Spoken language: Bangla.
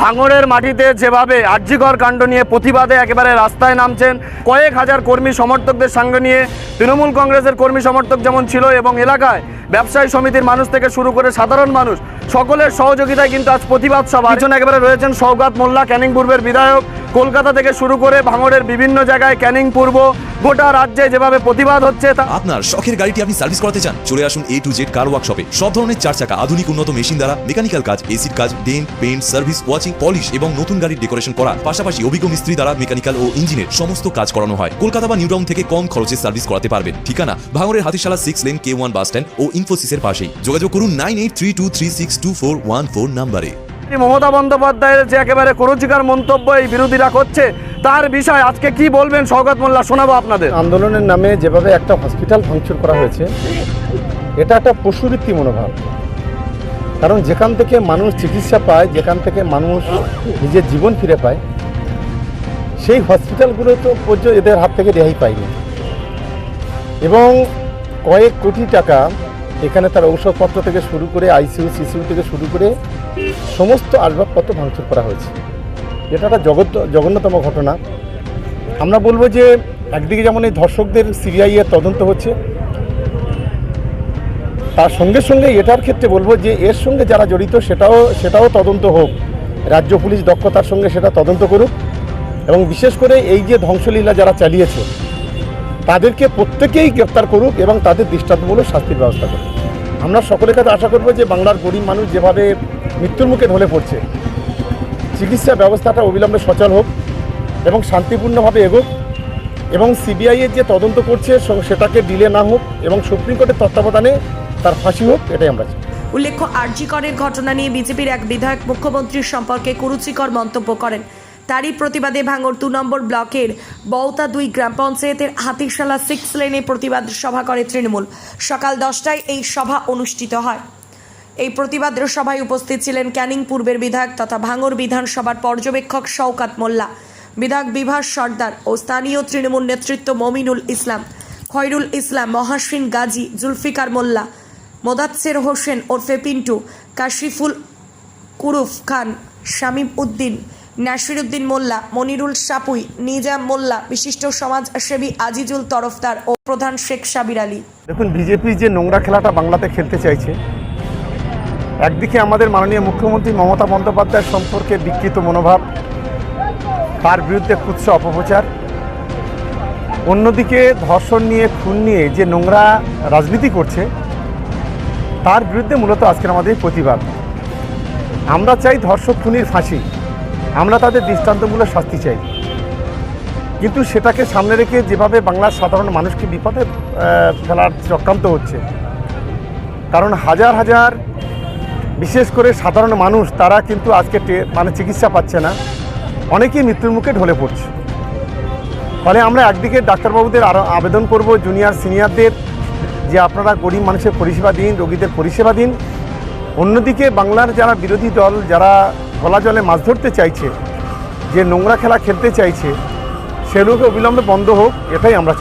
ভাঙড়ের মাটিতে যেভাবে আর্যিকর কাণ্ড নিয়ে প্রতিবাদে একেবারে রাস্তায় নামছেন, কয়েক হাজার কর্মী সমর্থকদের সঙ্গে নিয়ে তৃণমূল কংগ্রেসের কর্মী সমর্থক যেমন ছিল এবং এলাকায় ব্যবসায়ী সমিতির মানুষ থেকে শুরু করে সাধারণ মানুষ, সকলের সহযোগিতায় কিন্তু আজ প্রতিবাদ সভা পিছনে একেবারে রয়েছেন সৌগাত মোল্লা, ক্যানিং পূর্বের বিধায়ক। কলকাতা থেকে শুরু করে ভাঙড়ের বিভিন্ন জায়গায় ক্যানিং পূর্ব গোটা রাজ্যে যেভাবে প্রতিবাদ হচ্ছে তা আপনার শখের গাড়িটি আপনি সার্ভিস করাতে চান চলে আসুন এ টু জেড কার ওয়ার্কশপে সব ধরনের চার চাকা আধুনিক উন্নত মেশিন দ্বারা মেকানিক্যাল কাজ এসির কাজ dent paint service washing polish এবং নতুন গাড়ির ডেকোরেশন করা পাশাপাশি অভিজ্ঞ মিস্ত্রি দ্বারা মেকানিক্যাল ও ইঞ্জিনের সমস্ত কাজ করানো হয়। কলকাতা বা নিউটাউন থেকে কম খরচে সার্ভিস করাতে পারবেন। ঠিকানা ভাঙড়ের Hatishala six lane K one bus stand ও ইনফোসিসের পাশেই। যোগাযোগ করুন nine eight three two three six two four one four নাম্বারে। মমতা বন্দ্যোপাধ্যায়ের যে একেবারে কুরুচিকার মন্তব্য এই বিরোধীরা করছে তার বিষয় আজকে কি বলবেন? সৌগত মোল্লা, শোনাবো আপনাদের। আন্দোলনের নামে যেভাবে একটা হসপিটাল ভাঙচুর করা হয়েছে, এটা একটা পশুবৃত্তি মনোভাব। কারণ যেখান থেকে মানুষ চিকিৎসা পায়, যেখান থেকে মানুষ নিজের জীবন ফিরে পায়, সেই হসপিটালগুলো তো পর্যন্ত এদের হাত থেকে রেহাই পায়নি। এবং কয়েক কোটি টাকা এখানে তার ঔষধপত্র থেকে শুরু করে, আইসিইউ সিসিউ থেকে শুরু করে সমস্ত আসবাবপত্র ভাঙচুর করা হয়েছে। এটা একটা জগৎ জঘন্যতম ঘটনা। আমরা বলব যে, একদিকে যেমন এই ধর্ষকদের সিবিআই এর তদন্ত হচ্ছে, তার সঙ্গে সঙ্গে এটার ক্ষেত্রে বলব যে, এর সঙ্গে যারা জড়িত সেটাও সেটাও তদন্ত হোক। রাজ্য পুলিশ দক্ষতার সঙ্গে সেটা তদন্ত করুক। এবং বিশেষ করে এই যে ধ্বংসলীলা যারা চালিয়েছে, তাদেরকে প্রত্যেকেই গ্রেপ্তার করুক এবং তাদের দৃষ্টান্তমূলক শাস্তির ব্যবস্থা করুক। আমরা সকলের কাছে আশা করব যে, বাংলার গরিব মানুষ যেভাবে মৃত্যুর মুখে ঢলে পড়ছে চিকিৎসা ব্যবস্থাটা অবিলম্বে সচল হোক এবং শান্তিপূর্ণভাবে এগোক এবং সিবিআই এর যে তদন্ত করছে সেটাকে ডিলে না হোক এবং সুপ্রিম কোর্টের তত্ত্বাবধানে তার ফাঁসি হোক, এটাই আমরা চাই। উল্লেখ্য, আরজিকরের ঘটনা নিয়ে বিজেপির এক বিধায়ক মুখ্যমন্ত্রীর সম্পর্কে কুরুচিকর মন্তব্য করেন। তারই প্রতিবাদে ভাঙর দু নম্বর ব্লকের বৌতা দুই গ্রাম পঞ্চায়েতের হাতিশালা সিক্স লেনে প্রতিবাদ সভা করে তৃণমূল। সকাল দশটায় এই সভা অনুষ্ঠিত হয়। এই প্রতিবাদ সভায় উপস্থিত ছিলেন ক্যানিং পূর্বের বিধায়ক তথা ভাঙর বিধানসভার পর্যবেক্ষক শওকাত মোল্লা, বিধায়ক বিভাস সর্দার ও স্থানীয় তৃণমূল নেতৃত্ব মমিনুল ইসলাম, খয়রুল ইসলাম, মহাসিন গাজী, জুলফিকার মোল্লা, মোদাচ্ছের হোসেন ওরফে পিন্টু, কাশিফুল কুরুফ খান, শামীম উদ্দিন, নাসিরুদ্দিন মোল্লা, মনিরুল সাপুই, নিজাম মোল্লা, বিশিষ্ট সমাজসেবী আজিজুল তরফদার ও প্রধান শেখ সাবির আলী। দেখুন বিজেপি যে নোংরা খেলাটা বাংলাতে খেলতে চাইছে একদিকে আমাদের মাননীয় মুখ্যমন্ত্রী মমতা বন্দ্যোপাধ্যায় সম্পর্কে বিকৃত মনোভাব, তার বিরুদ্ধে কুৎস অপপ্রচার, অন্যদিকে ধর্ষণ নিয়ে খুন নিয়ে যে নোংরা রাজনীতি করছে, তার বিরুদ্ধে মূলত আজকের আমাদের প্রতিবাদ। আমরা চাই ধর্ষক খুনির ফাঁসি, আমরা তাদের দৃষ্টান্তমূলক শাস্তি চাই। কিন্তু সেটাকে সামনে রেখে যেভাবে বাংলার সাধারণ মানুষকে বিপদে ফেলার চক্রান্ত হচ্ছে, কারণ হাজার হাজার বিশেষ করে সাধারণ মানুষ, তারা কিন্তু আজকে মানে চিকিৎসা পাচ্ছে না। অনেকেই মৃত্যুর মুখে ঢলে পড়ছে। ফলে আমরা একদিকে ডাক্তারবাবুদের আরও আবেদন করব জুনিয়র সিনিয়রদের যে আপনারা গরিব মানুষের পরিষেবা দিন, রোগীদের পরিষেবা দিন। অন্যদিকে বাংলার যারা বিরোধী দল, যারা গলা জলে মাছ ধরতে চাইছে, যে নোংরা খেলা খেলতে চাইছে সেগুলোকে অবিলম্বে বন্ধ হোক, এটাই আমরা